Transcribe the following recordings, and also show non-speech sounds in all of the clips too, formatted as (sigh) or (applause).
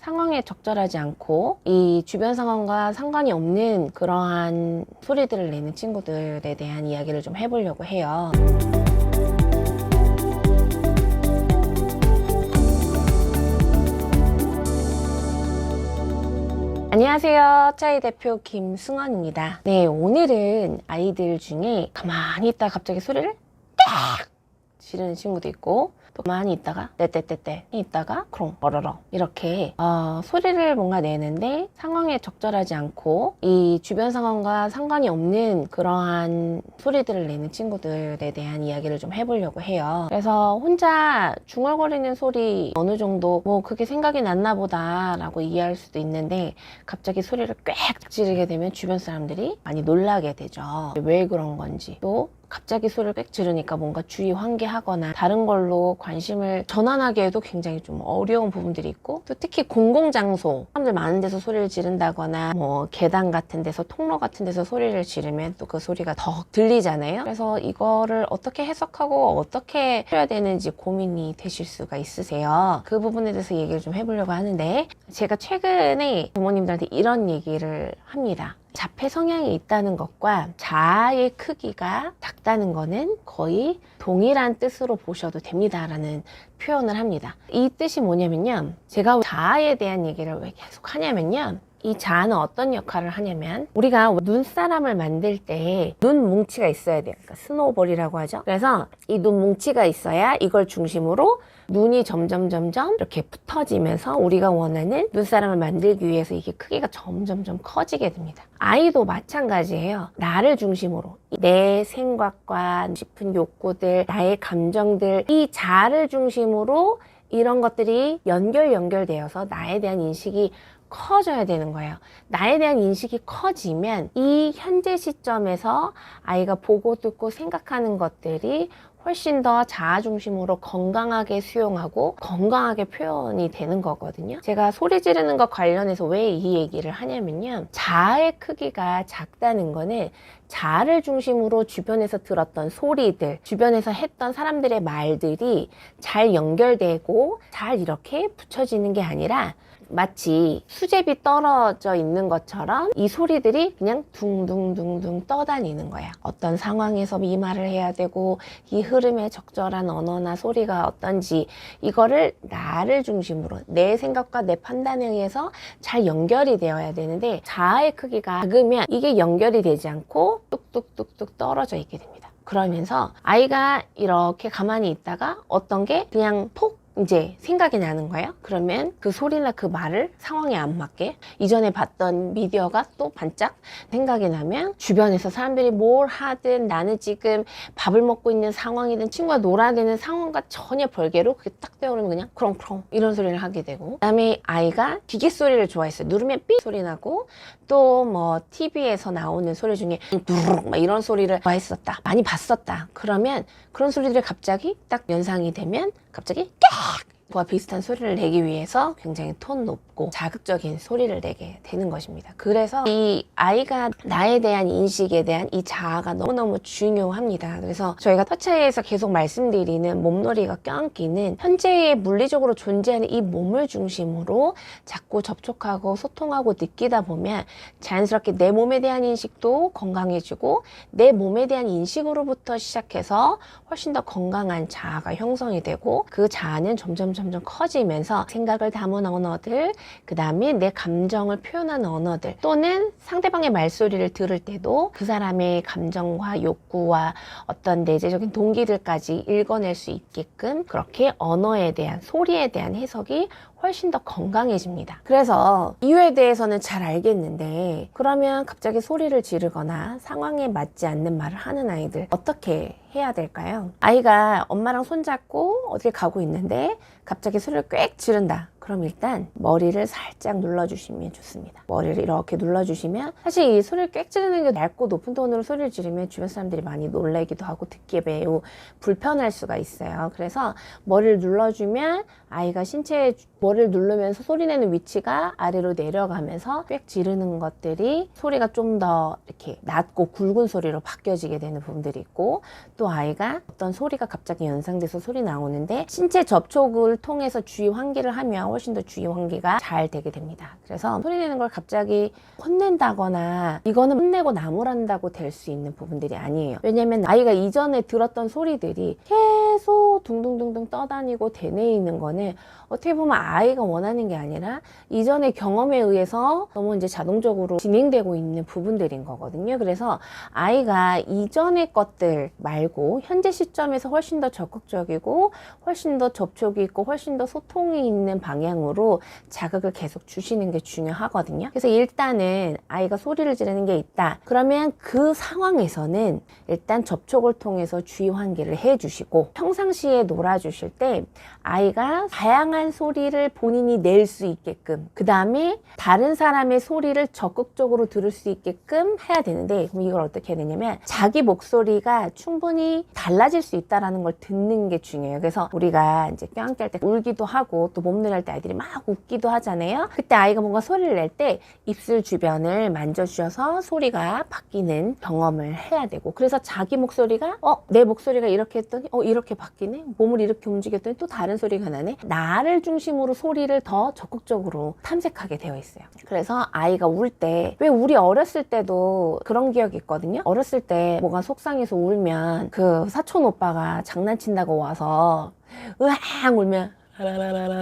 상황에 적절하지 않고 이 주변 상황과 상관이 없는 그러한 소리들을 내는 친구들에 대한 이야기를 좀 해보려고 해요. 안녕하세요. 차이 대표 김승원입니다. 네, 오늘은 아이들 중에 가만히 있다 갑자기 소리를 딱 지르는 친구도 있고 또 가만히 있다가 떼떼떼떼 있다가 크롱 어러러 이렇게 어, 소리를 뭔가 내는데 상황에 적절하지 않고 이 주변 상황과 상관이 없는 그러한 소리들을 내는 친구들에 대한 이야기를 좀 해보려고 해요. 그래서 혼자 중얼거리는 소리 어느 정도 뭐 그게 생각이 났나 보다 라고 이해할 수도 있는데 갑자기 소리를 꽥 지르게 되면 주변 사람들이 많이 놀라게 되죠. 왜 그런 건지 또 갑자기 소리를 꽥 지르니까 뭔가 주의 환기하거나 다른 걸로 관심을 전환하기에도 굉장히 좀 어려운 부분들이 있고 또 특히 공공장소. 사람들 많은 데서 소리를 지른다거나 뭐 계단 같은 데서 통로 같은 데서 소리를 지르면 또 그 소리가 더 들리잖아요. 그래서 이거를 어떻게 해석하고 어떻게 해야 되는지 고민이 되실 수가 있으세요. 그 부분에 대해서 얘기를 좀 해보려고 하는데 제가 최근에 부모님들한테 이런 얘기를 합니다 자폐 성향이 있다는 것과 자아의 크기가 작다는 것은 거의 동일한 뜻으로 보셔도 됩니다라는 표현을 합니다. 이 뜻이 뭐냐면요. 제가 자아에 대한 얘기를 왜 계속 하냐면요. 이 자아는 어떤 역할을 하냐면 우리가 눈사람을 만들 때 눈 뭉치가 있어야 돼요. 그러니까 스노우볼이라고 하죠. 그래서 이 눈 뭉치가 있어야 이걸 중심으로 눈이 점점 점점 이렇게 붙어지면서 우리가 원하는 눈사람을 만들기 위해서 이게 크기가 점점점 커지게 됩니다. 아이도 마찬가지예요. 나를 중심으로 내 생각과 싶은 욕구들, 나의 감정들, 이 자를 중심으로 이런 것들이 연결 연결되어서 나에 대한 인식이 커져야 되는 거예요. 나에 대한 인식이 커지면 이 현재 시점에서 아이가 보고 듣고 생각하는 것들이 훨씬 더 자아 중심으로 건강하게 수용하고 건강하게 표현이 되는 거거든요. 제가 소리 지르는 것 관련해서 왜 이 얘기를 하냐면요. 자아의 크기가 작다는 거는 자아를 중심으로 주변에서 들었던 소리들, 주변에서 했던 사람들의 말들이 잘 연결되고 잘 이렇게 붙여지는 게 아니라 마치 수제비 떨어져 있는 것처럼 이 소리들이 그냥 둥둥둥둥 떠다니는 거야. 어떤 상황에서 이 말을 해야 되고 이 흐름에 적절한 언어나 소리가 어떤지 이거를 나를 중심으로 내 생각과 내 판단에 의해서 잘 연결이 되어야 되는데 자아의 크기가 작으면 이게 연결이 되지 않고 뚝뚝뚝뚝 떨어져 있게 됩니다. 그러면서 아이가 이렇게 가만히 있다가 어떤 게 그냥 폭 이제 생각이 나는 거예요. 그러면 그 소리나 그 말을 상황에 안 맞게 이전에 봤던 미디어가 또 반짝 생각이 나면 주변에서 사람들이 뭘 하든 나는 지금 밥을 먹고 있는 상황이든 친구가 놀아야 되는 상황과 전혀 별개로 그게 딱 떠오르면 그냥 크롱크롱 이런 소리를 하게 되고 그다음에 아이가 기계 소리를 좋아했어요. 누르면 삐 소리 나고 또 뭐 TV에서 나오는 소리 중에 누르륵 막 이런 소리를 좋아했었다. 많이 봤었다. 그러면 그런 소리들이 갑자기 딱 연상이 되면 갑자기 Fuck. 과 비슷한 소리를 내기 위해서 굉장히 톤 높고 자극적인 소리를 내게 되는 것입니다. 그래서 이 아이가 나에 대한 인식에 대한 이 자아가 너무너무 중요합니다. 그래서 저희가 터차이에서 계속 말씀드리는 몸놀이가 껴안기는 현재의 물리적으로 존재하는 이 몸을 중심으로 자꾸 접촉하고 소통하고 느끼다 보면 자연스럽게 내 몸에 대한 인식도 건강해지고 내 몸에 대한 인식으로부터 시작해서 훨씬 더 건강한 자아가 형성이 되고 그 자아는 점점 점점 커지면서 생각을 담은 언어들, 그 다음에 내 감정을 표현하는 언어들, 또는 상대방의 말소리를 들을 때도 그 사람의 감정과 욕구와 어떤 내재적인 동기들까지 읽어낼 수 있게끔 그렇게 언어에 대한, 소리에 대한 해석이 훨씬 더 건강해집니다. 그래서 이유에 대해서는 잘 알겠는데, 그러면 갑자기 소리를 지르거나 상황에 맞지 않는 말을 하는 아이들 어떻게 해야 될까요? 아이가 엄마랑 손잡고 어딜 가고 있는데 갑자기 소리를 꽥 지른다. 그럼 일단 머리를 살짝 눌러주시면 좋습니다. 머리를 이렇게 눌러주시면 사실 이 소리를 꽥 지르는 게 얇고 높은 톤으로 소리를 지르면 주변 사람들이 많이 놀래기도 하고 듣기에 매우 불편할 수가 있어요. 그래서 머리를 눌러주면 아이가 신체에 머리를 누르면서 소리 내는 위치가 아래로 내려가면서 꽥 지르는 것들이 소리가 좀 더 이렇게 낮고 굵은 소리로 바뀌어지게 되는 부분들이 있고 또 아이가 어떤 소리가 갑자기 연상돼서 소리 나오는데 신체 접촉을 통해서 주의 환기를 하면 훨씬 더 주의 환기가 잘 되게 됩니다. 그래서 소리 내는 걸 갑자기 혼낸다거나 이거는 혼내고 나무란다고 될 수 있는 부분들이 아니에요. 왜냐면 아이가 이전에 들었던 소리들이 계속 둥둥둥둥 떠다니고 있는 거는 어떻게 보면 아이가 원하는 게 아니라 이전의 경험에 의해서 너무 이제 자동적으로 진행되고 있는 부분들인 거거든요. 그래서 아이가 이전의 것들 말고 현재 시점에서 훨씬 더 적극적이고 훨씬 더 접촉이 있고 훨씬 더 소통이 있는 방향 으로 자극을 계속 주시는 게 중요하거든요. 그래서 일단은 아이가 소리를 지르는 게 있다. 그러면 그 상황에서는 일단 접촉을 통해서 주의 환기를 해 주시고 평상시에 놀아 주실 때 아이가 다양한 소리를 본인이 낼 수 있게끔 그 다음에 다른 사람의 소리를 적극적으로 들을 수 있게끔 해야 되는데 그럼 이걸 어떻게 해야 되냐면 자기 목소리가 충분히 달라질 수 있다라는 걸 듣는 게 중요해요. 그래서 우리가 이제 할때 울기도 하고 또 몸놀이 할때 아이들이 막 웃기도 하잖아요. 그때 아이가 뭔가 소리를 낼 때 입술 주변을 만져주셔서 소리가 바뀌는 경험을 해야 되고 그래서 자기 목소리가 어 내 목소리가 이렇게 했더니 어 이렇게 바뀌네? 몸을 이렇게 움직였더니 또 다른 소리가 나네? 나를 중심으로 소리를 더 적극적으로 탐색하게 되어 있어요. 그래서 아이가 울 때 왜 우리 어렸을 때도 그런 기억이 있거든요? 어렸을 때 뭐가 속상해서 울면 그 사촌 오빠가 장난친다고 와서 으앙 울면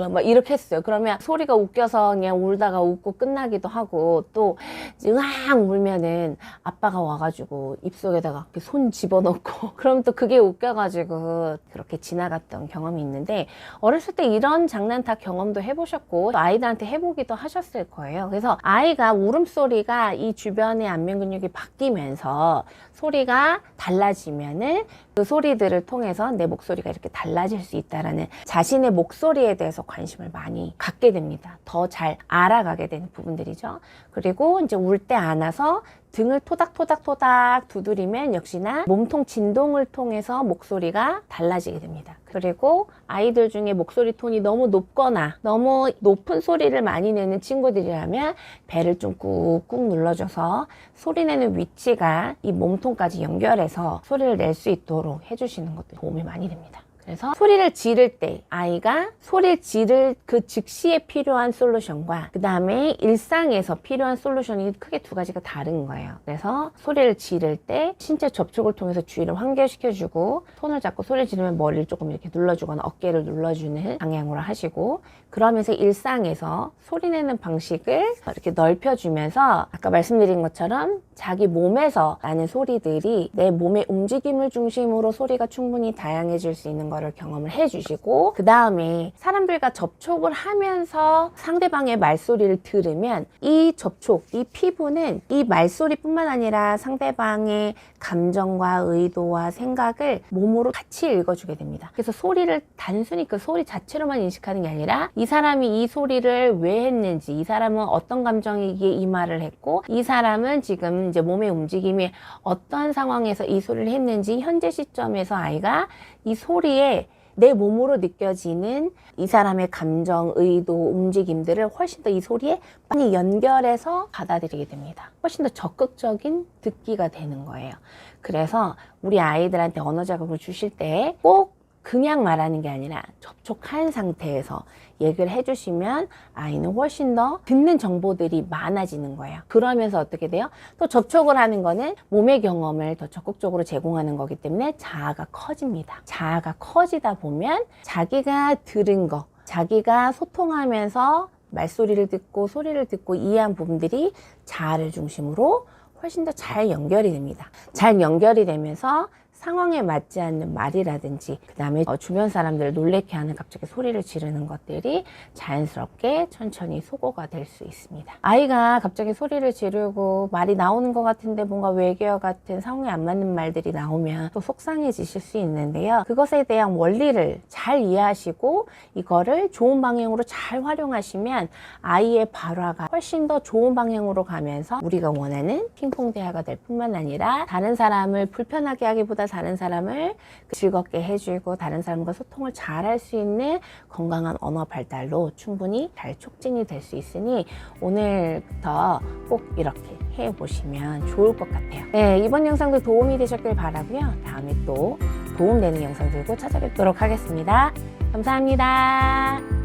막 이렇게 했어요. 그러면 소리가 웃겨서 그냥 울다가 웃고 끝나기도 하고 또 으앙 울면은 아빠가 와가지고 입속에다가 이렇게 손 집어넣고 (laughs) 그럼 또 그게 웃겨가지고 그렇게 지나갔던 경험이 있는데 어렸을 때 이런 장난 다 경험도 해보셨고 또 아이들한테 해보기도 하셨을 거예요. 그래서 아이가 울음소리가 이 주변의 안면 근육이 바뀌면서 소리가 달라지면은 그 소리들을 통해서 내 목소리가 이렇게 달라질 수 있다라는 자신의 목소리에 대해서 관심을 많이 갖게 됩니다. 더 잘 알아가게 되는 부분들이죠. 그리고 이제 울 때 안아서 등을 토닥토닥토닥 두드리면 역시나 몸통 진동을 통해서 목소리가 달라지게 됩니다. 그리고 아이들 중에 목소리 톤이 너무 높거나 너무 높은 소리를 많이 내는 친구들이라면 배를 좀 꾹꾹 눌러줘서 소리 내는 위치가 이 몸통까지 연결해서 소리를 낼 수 있도록 해주시는 것도 도움이 많이 됩니다. 그래서 소리를 지를 때 아이가 소리를 지를 그 즉시에 필요한 솔루션과 그 다음에 일상에서 필요한 솔루션이 크게 두 가지가 다른 거예요. 그래서 소리를 지를 때 신체 접촉을 통해서 주의를 환기시켜주고 손을 잡고 소리를 지르면 머리를 조금 이렇게 눌러주거나 어깨를 눌러주는 방향으로 하시고 그러면서 일상에서 소리 내는 방식을 이렇게 넓혀주면서 아까 말씀드린 것처럼 자기 몸에서 나는 소리들이 내 몸의 움직임을 중심으로 소리가 충분히 다양해질 수 있는 거를 경험을 해주시고 그 다음에 사람들과 접촉을 하면서 상대방의 말소리를 들으면 이 접촉, 이 피부는 이 말소리뿐만 아니라 상대방의 감정과 의도와 생각을 몸으로 같이 읽어주게 됩니다. 그래서 소리를 단순히 그 소리 자체로만 인식하는 게 아니라 이 사람이 이 소리를 왜 했는지, 이 사람은 어떤 감정이기에 이 말을 했고, 이 사람은 지금 이제 몸의 움직임이 어떠한 상황에서 이 소리를 했는지 현재 시점에서 아이가 이 소리에 내 몸으로 느껴지는 이 사람의 감정, 의도, 움직임들을 훨씬 더 이 소리에 많이 연결해서 받아들이게 됩니다. 훨씬 더 적극적인 듣기가 되는 거예요. 그래서 우리 아이들한테 언어 자극을 주실 때 꼭 그냥 말하는 게 아니라 접촉한 상태에서 얘기를 해주시면 아이는 훨씬 더 듣는 정보들이 많아지는 거예요. 그러면서 어떻게 돼요? 또 접촉을 하는 거는 몸의 경험을 더 적극적으로 제공하는 거기 때문에 자아가 커집니다. 자아가 커지다 보면 자기가 들은 거, 자기가 소통하면서 말소리를 듣고 소리를 듣고 이해한 부분들이 자아를 중심으로 훨씬 더 잘 연결이 됩니다. 잘 연결이 되면서 상황에 맞지 않는 말이라든지 그 다음에 주변 사람들을 놀래게 하는 갑자기 소리를 지르는 것들이 자연스럽게 천천히 소거가 될 수 있습니다. 아이가 갑자기 소리를 지르고 말이 나오는 것 같은데 뭔가 외계어 같은 상황에 안 맞는 말들이 나오면 또 속상해지실 수 있는데요. 그것에 대한 원리를 잘 이해하시고 이거를 좋은 방향으로 잘 활용하시면 아이의 발화가 훨씬 더 좋은 방향으로 가면서 우리가 원하는 핑퐁 대화가 될 뿐만 아니라 다른 사람을 불편하게 하기보다 다른 사람을 즐겁게 해주고 다른 사람과 소통을 잘 할 수 있는 건강한 언어 발달로 충분히 잘 촉진이 될 수 있으니 오늘부터 꼭 이렇게 해보시면 좋을 것 같아요. 네, 이번 영상도 도움이 되셨길 바라고요. 다음에 또 도움되는 영상 들고 찾아뵙도록 하겠습니다. 감사합니다.